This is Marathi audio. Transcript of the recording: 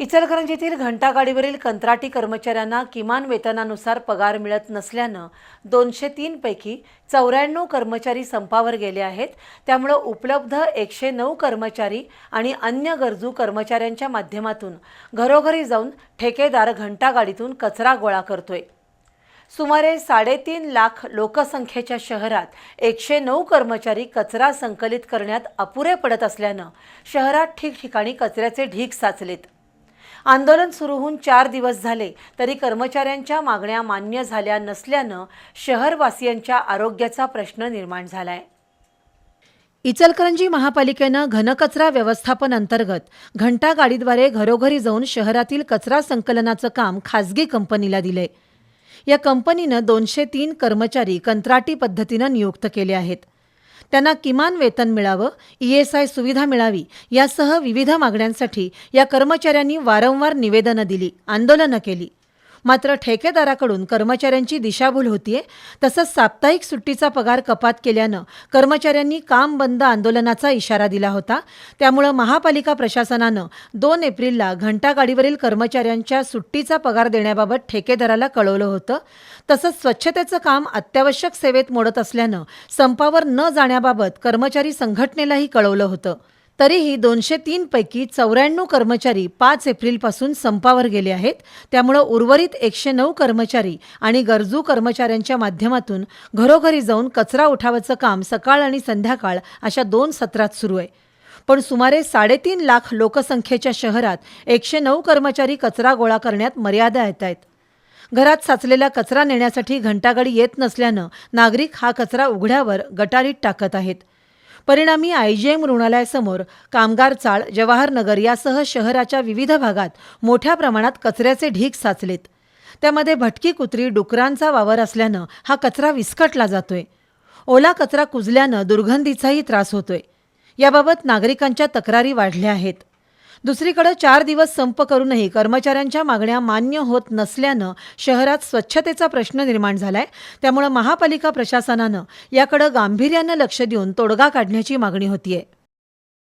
इचलकरंजीतील घंटागाडीवरील कंत्राटी कर्मचाऱ्यांना किमान वेतनानुसार पगार मिळत नसल्यानं दोनशे तीनपैकी चौऱ्याण्णव कर्मचारी संपावर गेले आहेत. त्यामुळं उपलब्ध एकशे नऊ कर्मचारी आणि अन्य गरजू कर्मचाऱ्यांच्या माध्यमातून घरोघरी जाऊन ठेकेदार घंटागाडीतून कचरा गोळा करतोय. सुमारे साडेतीन लाख लोकसंख्येच्या शहरात एकशे नऊ कर्मचारी कचरा संकलित करण्यात अपुरे पडत असल्यानं शहरात ठिकठिकाणी कचऱ्याचे ढीग साचलेत. आंदोलन सुरू होऊन चार दिवस झाले तरी कर्मचाऱ्यांच्या मागण्या मान्य झाल्या नसल्यानं शहरवासियांच्या आरोग्याचा प्रश्न निर्माण झालाय. इचलकरंजी महापालिकेनं घनकचरा व्यवस्थापन अंतर्गत घंटा गाडीद्वारे घरोघरी जाऊन शहरातील कचरा संकलनाचं काम खासगी कंपनीला दिले या कंपनीनं दोनशे तीन कर्मचारी कंत्राटी पद्धतीनं नियुक्त केले आहेत. त्यांना किमान वेतन मिळावं ई एस आय सुविधा मिळावी यासह विविध मागण्यांसाठी या कर्मचाऱ्यांनी वारंवार निवेदनं दिली आंदोलनं केली. मात्र ठेकेदाराकडून कर्मचाऱ्यांची दिशाभूल होतीये. तसंच साप्ताहिक सुट्टीचा पगार कपात केल्यानं कर्मचाऱ्यांनी काम बंद आंदोलनाचा इशारा दिला होता. त्यामुळं महापालिका प्रशासनानं दोन एप्रिलला घंटागाडीवरील कर्मचाऱ्यांच्या सुट्टीचा पगार देण्याबाबत ठेकेदाराला कळवलं होतं. तसंच स्वच्छतेचं काम अत्यावश्यक सेवेत मोडत असल्यानं संपावर न जाण्याबाबत कर्मचारी संघटनेलाही कळवलं होतं. तरीही दोनशे तीनपैकी चौऱ्याण्णव कर्मचारी पाच एप्रिलपासून संपावर गेले आहेत. त्यामुळं उर्वरित एकशे नऊ कर्मचारी आणि गरजू कर्मचाऱ्यांच्या माध्यमातून घरोघरी जाऊन कचरा उठावाचं काम सकाळ आणि संध्याकाळ अशा दोन सत्रात सुरू आहे. पण सुमारे साडेतीन लाख लोकसंख्येच्या शहरात एकशे नऊ कर्मचारी कचरा गोळा करण्यात मर्यादा येत आहेत. घरात साचलेला कचरा नेण्यासाठी घंटागाडी येत नसल्यानं नागरिक हा कचरा उघड्यावर गटारीत टाकत आहेत. परिणामी आयजीएम रुग्णालयासमोर कामगार चाळ जवाहर नगर यासह शहराच्या विविध भागात मोठ्या प्रमाणात कचऱ्याचे ढीग साचलेत. त्यामध्ये भटकी कुत्री डुकरांचा वावर असल्यानं हा कचरा विस्कटला जातोय. ओला कचरा कुजल्यानं दुर्गंधीचाही त्रास होतोय. याबाबत नागरिकांच्या तक्रारी वाढल्या आहेत. दुसरीकडे चार दिवस संप करूनही कर्मचाऱ्यांच्या मागण्या मान्य होत नसल्यानं शहरात स्वच्छतेचा प्रश्न निर्माण झालाय. त्यामुळे महापालिका प्रशासनानं याकडे गांभीर्यानं लक्ष देऊन तोडगा काढण्याची मागणी होतीये.